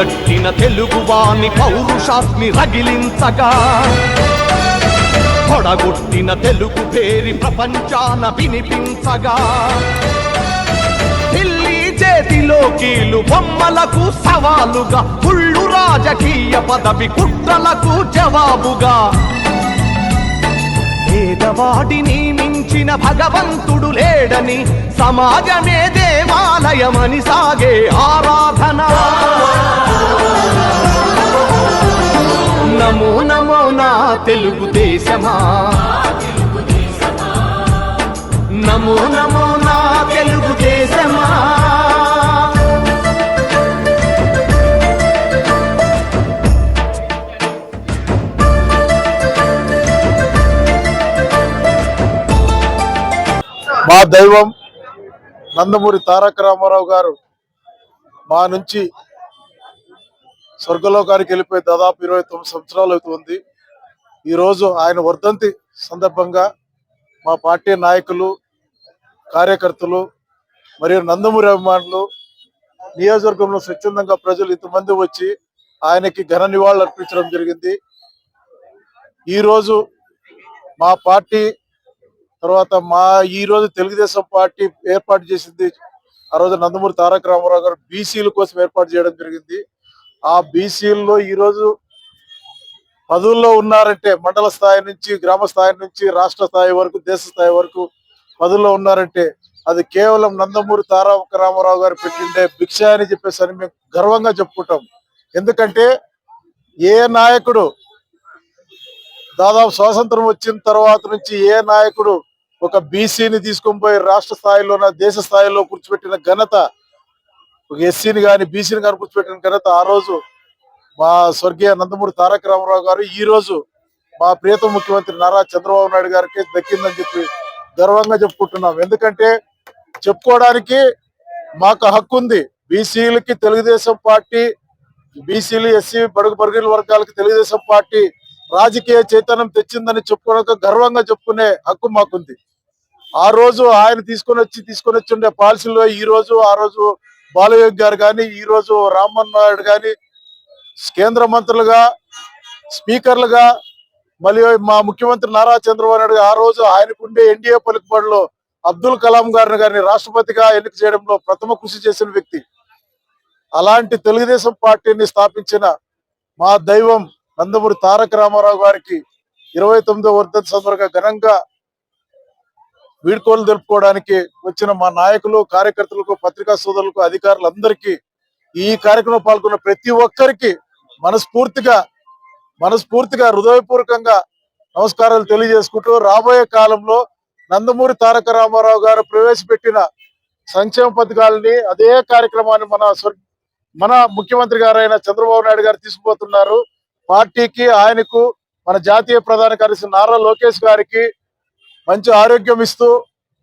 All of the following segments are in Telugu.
పొలిగట్టిన తెలుగువాని పౌరుషాన్ని రగిలించగా. పొడగొట్టిన తెలుగు పేరి ప్రపంచాన వినిపించగా. ఢిల్లీ చేతిలో కీలు బొమ్మలకు సవాలుగా కుళ్ళు రాజకీయ పదవి కుట్రలకు జవాబుగా. పేదవాడిని మించిన భగవంతుడు లేడని సమాజమే దేవాలయమని సాగే ఆరాధన. నమో నమో నా తెలుగుదేశమా నమో నమో దైవం నందమూరి తారక రామారావు గారు మా నుంచి స్వర్గలోకానికి వెళ్ళిపోయి దాదాపు ఇరవై తొమ్మిది సంవత్సరాలు అవుతుంది ఈరోజు ఆయన వర్ధంతి సందర్భంగా మా పార్టీ నాయకులు కార్యకర్తలు మరియు నందమూరి అభిమానులు నియోజకవర్గంలో స్వచ్ఛందంగా ప్రజలు ఇంతమంది వచ్చి ఆయనకి ఘన నివాళులు అర్పించడం జరిగింది. ఈరోజు మా పార్టీ తర్వాత మా ఈ రోజు తెలుగుదేశం పార్టీ ఏర్పాటు చేసింది ఆ రోజు నందమూరి తారక రామారావు గారు బీసీల కోసం ఏర్పాటు చేయడం జరిగింది. ఆ బీసీల్లో ఈ రోజు పదవుల్లో ఉన్నారంటే మండల స్థాయి నుంచి గ్రామ స్థాయి నుంచి రాష్ట్ర స్థాయి వరకు దేశ స్థాయి వరకు పదవుల్లో ఉన్నారంటే అది కేవలం నందమూరి తారక రామారావు గారు పెట్టిండే భిక్ష అని చెప్పేసి అని మేము గర్వంగా చెప్పుకుంటాం. ఎందుకంటే ఏ నాయకుడు దాదాపు స్వాతంత్రం వచ్చిన తర్వాత నుంచి ఏ నాయకుడు ఒక బీసీని తీసుకొని పోయి రాష్ట్ర స్థాయిలోన దేశ స్థాయిలో కూర్చోబెట్టిన ఘనత ఒక ఎస్సీని కానీ బీసీని కానీ కూర్చోబెట్టిన ఘనత ఆ రోజు మా స్వర్గీయ నందమూరి తారక రామారావు గారు. ఈ రోజు మా ప్రియత ముఖ్యమంత్రి నారా చంద్రబాబు నాయుడు గారికి దక్కిందని చెప్పి గర్వంగా చెప్పుకుంటున్నాం. ఎందుకంటే చెప్పుకోవడానికి మాకు హక్కు ఉంది. బీసీలకి తెలుగుదేశం పార్టీ బీసీలు ఎస్సీ బడుగు బడుగుల వర్గాలకి తెలుగుదేశం పార్టీ రాజకీయ చైతన్యం తెచ్చిందని చెప్పుకోవడానికి గర్వంగా చెప్పుకునే హక్కు మాకుంది. ఆ రోజు ఆయన తీసుకొని వచ్చి తీసుకొని వచ్చి ఉండే పాలసీలో ఈ రోజు ఆ రోజు బాలయోగి గారు కానీ ఈ రోజు రామ్మోహన్ నాయుడు కానీ కేంద్ర మంత్రులుగా స్పీకర్లుగా మళ్ళీ మా ముఖ్యమంత్రి నారా చంద్రబాబు నాయుడు ఆ రోజు ఆయనకుండే ఎన్డీఏ పలుకుబడిలో అబ్దుల్ కలాం గారిని గారిని రాష్ట్రపతిగా ఎన్నిక చేయడంలో ప్రథమ కృషి చేసిన వ్యక్తి. అలాంటి తెలుగుదేశం పార్టీని స్థాపించిన మా దైవం నందమూరి తారక రామారావు గారికి ఇరవై తొమ్మిదో వర్ధంతి సందర్భంగా ఘనంగా వీడ్కోలు తెలుపుకోవడానికి వచ్చిన మా నాయకులు కార్యకర్తలకు పత్రికా సోదరులకు అధికారులందరికీ ఈ కార్యక్రమంలో పాల్గొన్న ప్రతి ఒక్కరికి మనస్ఫూర్తిగా మనస్ఫూర్తిగా హృదయపూర్వకంగా నమస్కారాలు తెలియజేసుకుంటూ రాబోయే కాలంలో నందమూరి తారక రామారావు గారు ప్రవేశపెట్టిన సంక్షేమ పథకాలని అదే కార్యక్రమాన్ని మన స్వర్ మన ముఖ్యమంత్రి గారైన చంద్రబాబు నాయుడు గారు తీసుకుపోతున్నారు. పార్టీకి ఆయనకు మన జాతీయ ప్రధాన కార్యదర్శి నారా లోకేష్ గారికి మంచి ఆరోగ్యం ఇస్తూ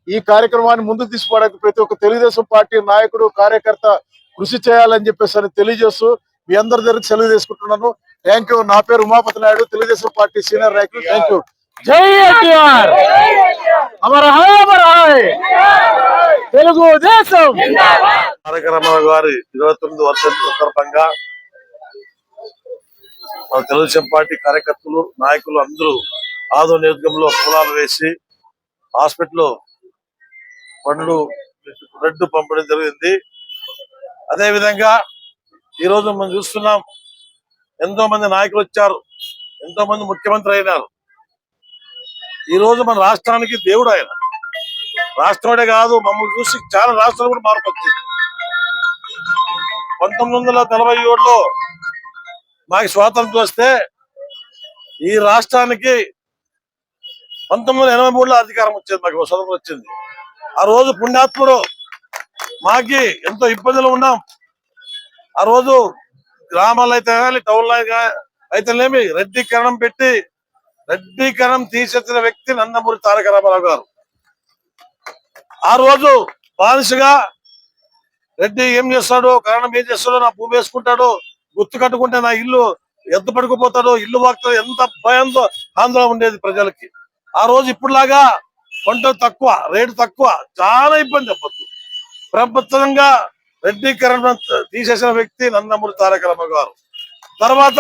ఈ కార్యక్రమాన్ని ముందుకు తీసుకోవడానికి ప్రతి ఒక్క తెలుగుదేశం పార్టీ నాయకుడు కార్యకర్త కృషి చేయాలని చెప్పేసి తెలియజేస్తూ మీ అందరి దగ్గర సెలవు తీసుకుంటున్నాను. థ్యాంక్ యూ నా పేరు ఉమాపతి నాయుడు తెలుగుదేశం పార్టీ సీనియర్ నాయకులు. థ్యాంక్ యూ జై ఎన్టీఆర్ అమర హాయ్ అమర హాయ్ తెలుగు దేశం తారక రామారావు గారి ఇరవై తొమ్మిది వర్షాల సందర్భంగా మన తెలుగుదేశం పార్టీ కార్యకర్తలు నాయకులు అందరూ ఆదో నియోజకంలో పొలాలు వేసి హాస్పిటల్ పండ్లు బ్లడ్ పంపడం జరిగింది. అదే విధంగా ఈ రోజు మనం చూస్తున్నాం ఎంతో మంది నాయకులు వచ్చారు ఎంతో మంది ముఖ్యమంత్రి అయినారు. ఈ రోజు మన రాష్ట్రానికి దేవుడు ఆయన. రాష్ట్రమే కాదు మమ్మల్ని చూసి చాలా రాష్ట్రాలు కూడా మార్పు వచ్చింది. పంతొమ్మిది వందల నలభై ఏడులో మాకు స్వాతంత్రం వస్తే ఈ రాష్ట్రానికి పంతొమ్మిది వందల ఎనభై మూడులో అధికారం వచ్చింది మాకు స్వతంత్రం వచ్చింది. ఆ రోజు పుణ్యాత్ముడు మాకి ఎంతో ఇబ్బందులు ఉన్నాం. ఆ రోజు గ్రామాలు అయితే కానీ టౌన్లో అయితేనేమి రెడ్డీకరణం పెట్టి రెడ్డీకరణం తీసేసిన వ్యక్తి నందమూరి తారక రామారావు గారు. ఆ రోజు బానిసగా రెడ్డి ఏం చేస్తాడు కారణం ఏం చేస్తాడో నా భూమి వేసుకుంటాడు గుర్తు కట్టుకుంటే నా ఇల్లు ఎంత పడుకుపోతాడో ఇల్లు వాక్తాడు ఎంత భయంతో ఆందోళన ఉండేది ప్రజలకి. ఆ రోజు ఇప్పుడులాగా పంట తక్కువ రేటు తక్కువ చాలా ఇబ్బంది చెప్పచ్చు ప్రభుత్వంగా రెడ్డీకరణ తీసేసిన వ్యక్తి నందమూరి తారక రామ గారు. తర్వాత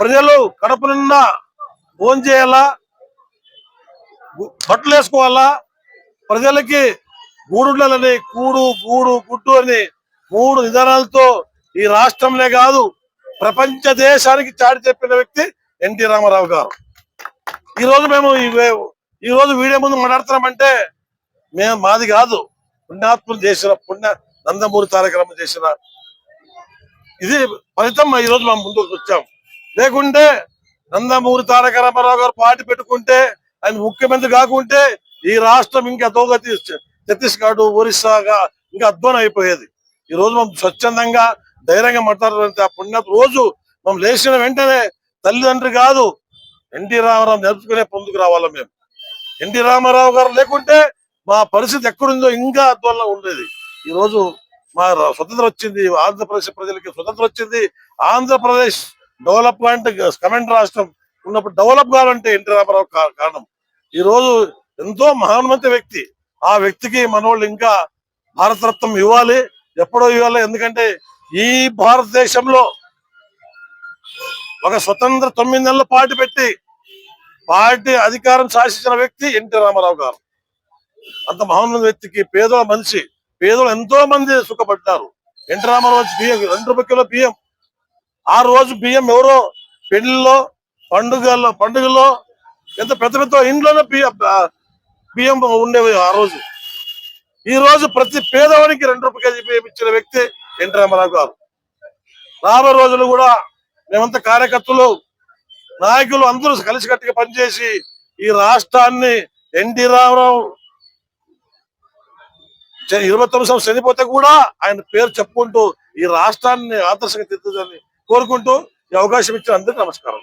ప్రజలు కడప నిండా భోజనం చేయాలా? బట్టలు వేసుకోవాలా? ప్రజలకి గూడులని కూడు గూడు గుడ్డు అని మూడు విధానాలతో ఈ రాష్ట్రంలో కాదు ప్రపంచ దేశానికి చాటి చెప్పిన వ్యక్తి ఎన్టీ రామారావు గారు. ఈ రోజు మేము ఈ రోజు వీడియో ముందు మాట్లాడుతున్నామంటే మేము మాది కాదు. పుణ్యాత్ములు చేసిన పుణ్య నందమూరి తారక రామ చేసిన ఇది ఫలితం ఈ రోజు మేము ముందుకు వచ్చాం. లేకుంటే నందమూరి తారక రామారావు గారు పార్టీ పెట్టుకుంటే ఆయన ముఖ్యమంత్రి కాకుంటే ఈ రాష్ట్రం ఇంకా అధోగతి ఛత్తీస్గఢ్ ఒరిస్సాగా ఇంకా అధ్వానం అయిపోయేది. ఈ రోజు మనం స్వచ్ఛందంగా ధైర్యంగా మాట్లాడాలంటే ఆ పుణ్య రోజు మనం లేచిన వెంటనే తల్లిదండ్రి కాదు ఎన్టీ రామారావు నేర్చుకునే పొందుకు రావాలా మేము. ఎన్టీ రామారావు గారు లేకుంటే మా పరిస్థితి ఎక్కడుందో ఇంకా అధ్వానంలో ఉండేది. ఈ రోజు మా స్వతంత్రం వచ్చింది ఆంధ్రప్రదేశ్ ప్రజలకి స్వతంత్రం వచ్చింది. ఆంధ్రప్రదేశ్ డెవలప్మెంట్ కమెంట్ రాష్ట్రం ఉన్నప్పుడు డెవలప్ కావాలంటే ఎన్టీ రామారావు కా- కారణం. ఈ రోజు ఎంతో మహాన్మంత వ్యక్తి. ఆ వ్యక్తికి మనోళ్ళు ఇంకా భారతరత్నం ఇవ్వాలి ఎప్పుడో ఇవ్వాలి. ఎందుకంటే ఈ భారతదేశంలో ఒక స్వతంత్ర తొమ్మిది నెలల పార్టీ పెట్టి పార్టీ అధికారం శాసించిన వ్యక్తి ఎన్టీ రామారావు గారు. అంత మహోన్నత వ్యక్తికి పేదల మనిషి పేదలు ఎంతో మంది సుఖపడ్డారు. ఎన్టీ రామారావు వచ్చి బియ్యం రెండు రూపాయల కిలో బియ్యం. ఆ రోజు బియ్యం ఎవరో పెళ్ళిలో పండుగల్లో పండుగలో ఎంత పెద్ద పెద్ద ఇంట్లోనే బియ్యం బియ్యం ఉండేవి ఆ రోజు. ఈ రోజు ప్రతి పేదవానికి రెండు రూపాయల కేజీ బియ్యం ఇచ్చిన వ్యక్తి ఎన్టీ రామారావు గారు. రాబోయే రోజులు కూడా మేమంతా కార్యకర్తలు నాయకులు అందరూ కలిసికట్టుగా పనిచేసి ఈ రాష్ట్రాన్ని ఎన్టీ రామారావు ఇరవై తొమ్మిది సంవత్సరం చనిపోతే కూడా ఆయన పేరు చెప్పుకుంటూ ఈ రాష్ట్రాన్ని ఆదర్శంగా తీర్చుదని కోరుకుంటూ ఈ అవకాశం ఇచ్చిన అందరికీ నమస్కారం.